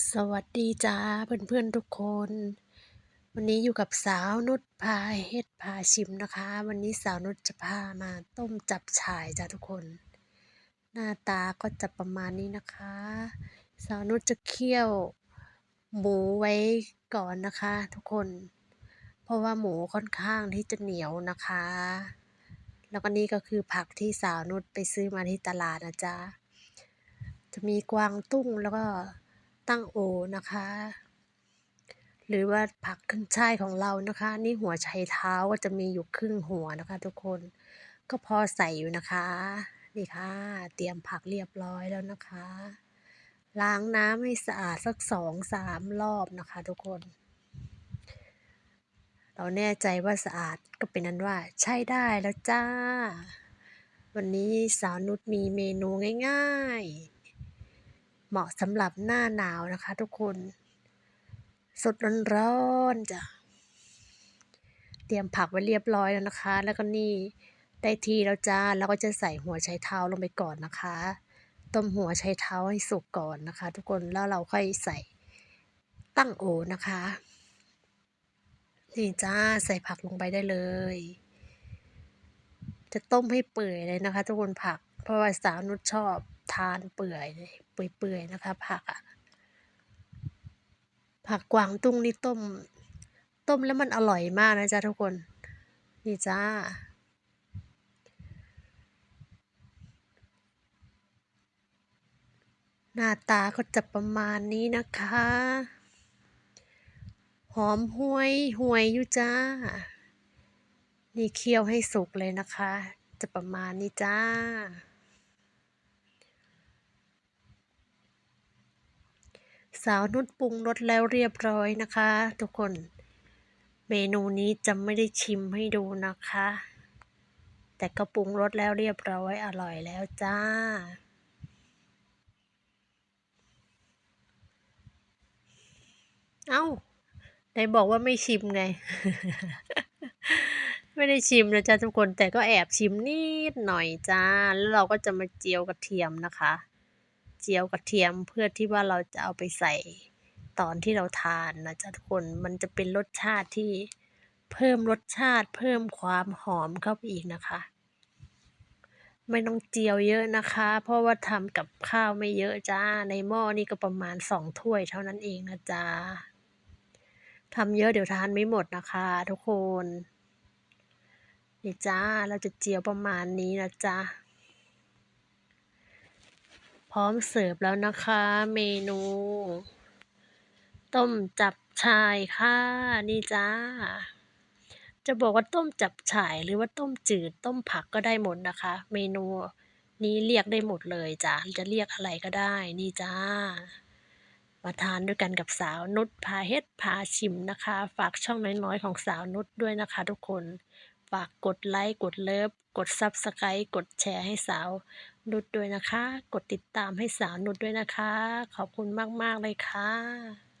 สวัสดีจ้าเพื่อนๆทุกคน วันนี้อยู่กับสาวนุชพาเฮ็ดพาชิมนะคะ วันนี้สาวนุชจะพามาต้มจับฉ่ายจ้าทุกคน หน้าตาก็จะประมาณนี้นะคะ สาวนุชจะเคี่ยวหมูไว้ก่อนนะคะ ทุกคน เพราะว่าหมูค่อนข้างที่จะเหนียวนะคะ แล้วก็นี่ก็คือผักที่สาวนุชไปซื้อมาที่ตลาดนะจ๊ะจะมีกวางตุ้งแล้วก็ ตั้งโอนะคะ หรือว่าผักขึ้นช่ายของเรานะคะ นี่หัวไชเท้าก็จะมีอยู่ครึ่งหัวนะคะ ทุกคนก็พอใส่อยู่นะคะ นี่ค่ะ เตรียมผักเรียบร้อยแล้วนะคะ ล้างน้ำให้สะอาดสักสองสามรอบนะคะ ทุกคน เราแน่ใจว่าสะอาดก็เป็นนั้นว่าใช้ได้แล้วจ้า วันนี้สาวนุชมีเมนูง่าย ๆ เหมาะสำหรับหน้าหนาวนะคะทุกคน สดร้อนๆจ้ะ เตรียมผักไว้เรียบร้อยแล้วนะคะ แล้วก็นี่ได้ทีแล้วจ้าแล้วก็จะใส่หัวไชเท้าลงไปก่อนนะคะ ต้มหัวไชเท้าให้สุกก่อนนะคะ ทุกคนแล้วเราค่อยใส่ตั้งโอนะคะนี่จ้าใส่ผักลงไปได้เลย จะต้มให้เปื่อยเลยนะคะ ทุกคนผัก เพราะว่าสาวนุชชอบ ทานเปื่อยเปื่อยๆนะคะผักอะผักกวางตุ้งนี่ต้ม ต้มแล้วมันอร่อยมากนะจ๊ะทุกคน นี่จ้า หน้าตาก็จะประมาณนี้นะคะ หอมห้วยห่วยอยู่จ้า นี่เคี่ยวให้สุกเลยนะคะ จะประมาณนี้จ้า สาวนุชปรุงรสแล้วเรียบร้อยนะคะ ทุกคน เมนูนี้จะไม่ได้ชิมให้ดูนะคะ แต่ก็ปรุงรสแล้วเรียบร้อยอร่อยแล้วจ้า เอ้าไหนบอกว่าไม่ชิมไง ไม่ได้ชิมนะจ๊ะทุกคนแต่ก็แอบชิมนิดหน่อยจ้า แล้วเราก็จะมาเจียวกระเทียมนะคะ เจียวกระเทียมเพื่อที่ว่าเราจะเอาไปใส่ตอนที่เราทานนะจ๊ะทุกคนมันจะเป็นรสชาติที่เพิ่มรสชาติ เพิ่มความหอมเข้าไปอีกนะคะ ไม่ต้องเจียวเยอะนะคะ เพราะว่าทำกับข้าวไม่เยอะจ้าในหม้อนี่ก็ประมาณสองถ้วยเท่านั้นเองนะจ๊ะทำเยอะเดี๋ยวทานไม่หมดนะคะ ทุกคนนี่จ้าเราจะเจียวประมาณนี้นะจ๊ะ พร้อมเสิร์ฟแล้วนะคะ เมนู ต้มจับฉ่ายค่ะนี่จ้า จะบอกว่าต้มจับฉ่ายหรือว่าต้มจืดต้มผักก็ได้หมดนะคะ เมนูนี้เรียกได้หมดเลยจ้ะจะเรียกอะไรก็ได้นี่จ้ามาทานด้วยกันกับสาวนุชพาเฮ็ดพาชิมนะคะ ฝากช่องน้อยๆของสาวนุชด้วยนะคะ ทุกคน ฝากกดไลค์กดเลิฟ กดซับสไครต์กดแชร์ให้สาว นุดด้วยนะคะ กดติดตามให้สาวนุดด้วยนะคะ ขอบคุณมาก ๆ เลยค่ะ